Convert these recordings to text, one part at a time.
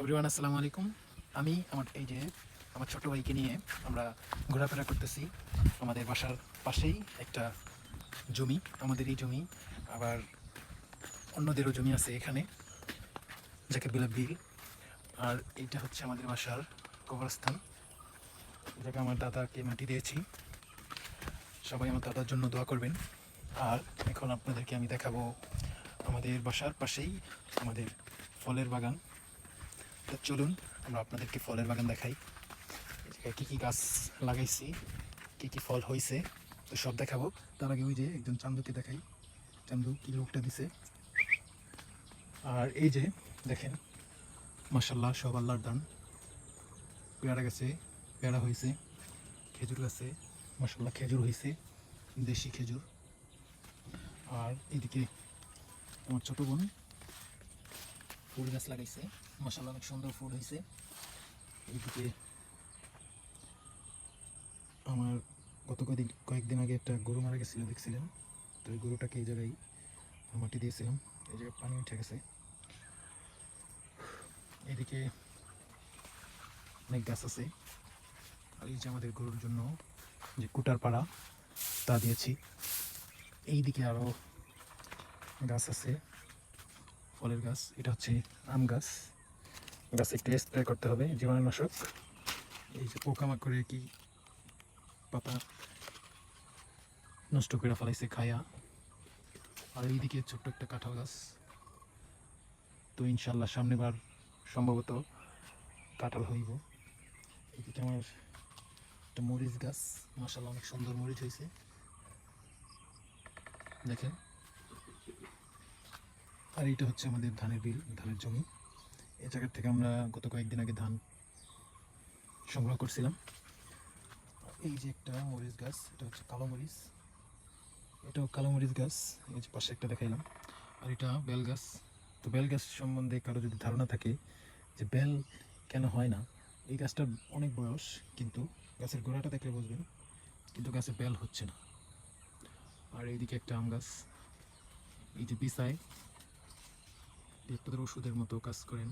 Everyone আসসালামু আলাইকুম। আমি আমার এই যে আমার ছোট ভাইকে নিয়ে আমরা ঘোরাফেরা করতেছি আমাদের বাসার পাশেই একটা জমি, আমাদের এই জমি। আবার অন্যদেরও জমি আছে এখানে, যাকে বলে বিল। আর এইটা হচ্ছে আমাদের বাসার কবরস্থান, যাকে আমার দাদাকে মাটি দিয়েছি। সবাই আমার দাদার জন্য দোয়া করবেন। আর এখন আপনাদেরকে আমি দেখাবো আমাদের বাসার পাশেই আমাদের ফলের বাগান। তো চলুন, আমরা আপনাদেরকে ফলের বাগান দেখাই। কী কী গাছ লাগাইছি, কী কী ফল হয়েছে তো সব দেখাবো। তার আগে ওই যে একজন চান্দুকে দেখাই। চান্দু কি লোকটা দিছে? আর এই যে, দেখেন মাসাল্লাহ সব আল্লাহর দান। পেয়ারা গাছে পেয়ারা হয়েছে খেজুর গাছে মাসাল্লাহ খেজুর হয়েছে দেশি খেজুর। আর এদিকে আমার ছোটো বোন ফুল গাছ লাগাইছে। মশালা অনেক সুন্দর ফুল হয়েছে এইদিকে আমার গত কয়েকদিন কয়েকদিন আগে একটা গরু মারা গেছিল, দেখছিলেন? তো ওই গরুটাকে এই জায়গায় মাটি দিয়েছিলাম। এই জায়গায় পানি উঠে গেছে। এদিকে অনেক গাছ আছে। আর এই যে আমাদের গরুর জন্য যে কুটার পাড়া, তা দিয়েছি। এইদিকে আরও গাছ আছে। ফলের গাছ, এটা হচ্ছে আম গাছ। গাছে একটু স্প্রে করতে হবে, জীবাণুনাশক। এই যে পোকামাকড়ে কি পাতা নষ্ট করে ফেলাইছে খায়া। আর এইদিকে ছোট্ট একটা কাঁঠাল গাছ। তো ইনশাল্লাহ সামনেবার সম্ভবত কাঁঠাল হইব। এদিকে আমার একটা মরিচ গাছ। মাসাল্লাহ অনেক সুন্দর মরিচ হয়েছে দেখেন। আর এইটা হচ্ছে আমাদের ধানের বিল, ধানের জমি। এই জায়গার থেকে আমরা গত কয়েকদিন আগে ধান সংগ্রহ করছিলাম। এই যে একটা মরিচ গাছ, এটা হচ্ছে কালো মরিচ। এটাও কালো মরিচ গাছ, এই যে পাশে একটা দেখাইলাম। আর এটা বেল গাছ। তো বেল গাছ সম্বন্ধে কারও যদি ধারণা থাকে যে বেল কেন হয় না, এই গাছটার অনেক বয়স, কিন্তু গাছের গোড়াটা দেখলে বুঝবেন, কিন্তু গাছে বেল হচ্ছে না। আর এইদিকে একটা আম গাছ, এই যে বিছায় ডাক্তারের ওষুধের মতো কাজ করেন।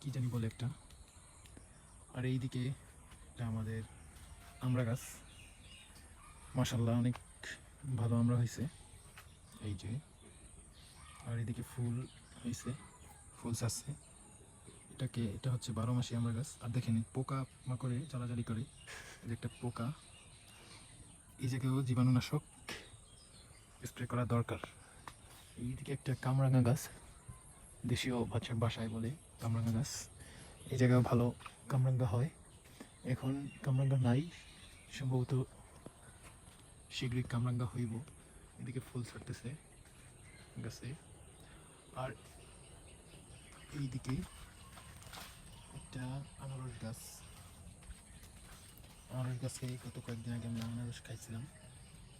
কি জানি বলে একটা। আর এইদিকে এটা আমাদের আমরা গাছ। মাসাল্লাহ অনেক ভালো আমরা হয়েছে এই যে। আর এদিকে ফুল হয়েছে ফুল আছে এটাকে, এটা হচ্ছে বারো মাসে আমরা গাছ। আর দেখেন, পোকা মাকড়ে জ্বালাজালি করে। এই যে একটা পোকা। এই জায়গায়ও জীবাণুনাশক স্প্রে করা দরকার। এইদিকে একটা কামরাঙা গাছ। দেশীয় ভাষার বাসায় বলে, কামরাঙ্গা গাছ। এই জায়গায় ভালো কামরাঙ্গা হয়। এখন কামরাঙ্গা নাই, সম্ভবত শীঘ্রই কামরাঙ্গা হইব। এদিকে ফুল ছাড়তেছে গাছে। আর এইদিকে একটা আনারস গাছ। আনারস গাছে গত কয়েকদিন আগে আমরা আনারস খাইছিলাম।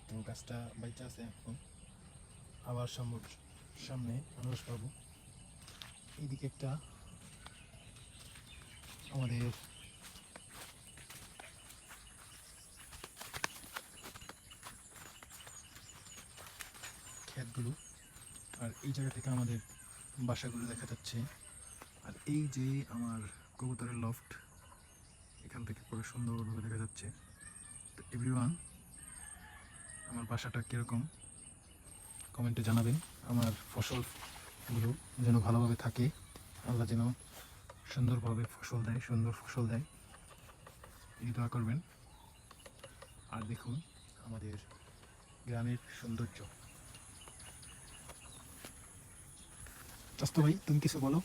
তো গাছটা বাইচা আছে এখন। আবার সম্ভব সামনে আনারস পাবো। এইদিকে একটা আমাদের ক্ষেতগুলো। আর এই জায়গা থেকে আমাদের বাসাগুলো দেখা যাচ্ছে। আর এই যে আমার কবুতরের লফট এখান থেকে পুরো সুন্দরভাবে দেখা যাচ্ছে। তো এভরিওয়ান আমার বাসাটা কীরকম? কমেন্টে জানাবেন আমার ফসলগুলো যেন ভালোভাবে থাকে। আল্লাহ যেন সুন্দরভাবে ফসল দেয়, সুন্দর ফসল দেয়। এই দোয়া করবেন। আর দেখুন আমাদের গ্রামের সৌন্দর্য। ভাই, তুমি কিছু বলো?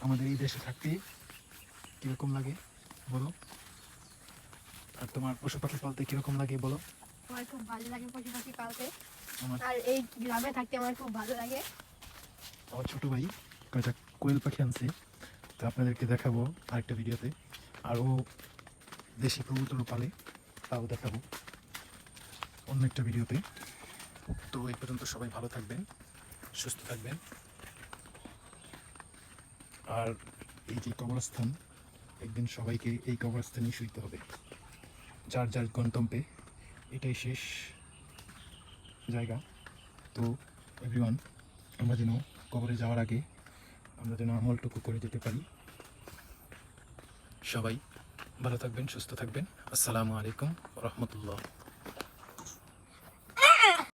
আমাদের এই দেশে থাকতে কীরকম লাগে, বলো? আর তোমার পশু পাখি পালতে কীরকম লাগে, বলো? আমার খুব ভালো লাগে পশু পাখি পালতে আর এই গ্রামে থাকতে আমার খুব ভালো লাগে। আমার ছোট ভাই কয়টা কোয়েল পাখি আনছে তো আপনাদেরকে দেখাবো আরেকটা ভিডিওতে। আর ও দেশি কবুতরও পালে তাও দেখাবো অন্য একটা ভিডিওতে। তো এই পর্যন্ত সবাই ভালো থাকবেন সুস্থ থাকবেন। আর এই যে কবরস্থান একদিন সবাইকে এই কবরস্থানেই শুইতে হবে। যার যার গন্তব্যে এটাই শেষ জায়গা। তো এভরিওয়ান আমরা যেন কবরে যাওয়ার আগে আমরা যেন আমলটুকু করে যেতে পারি। সবাই ভালো থাকবেন, সুস্থ থাকবেন। আসসালামু আলাইকুম রহমতুল্লাহ।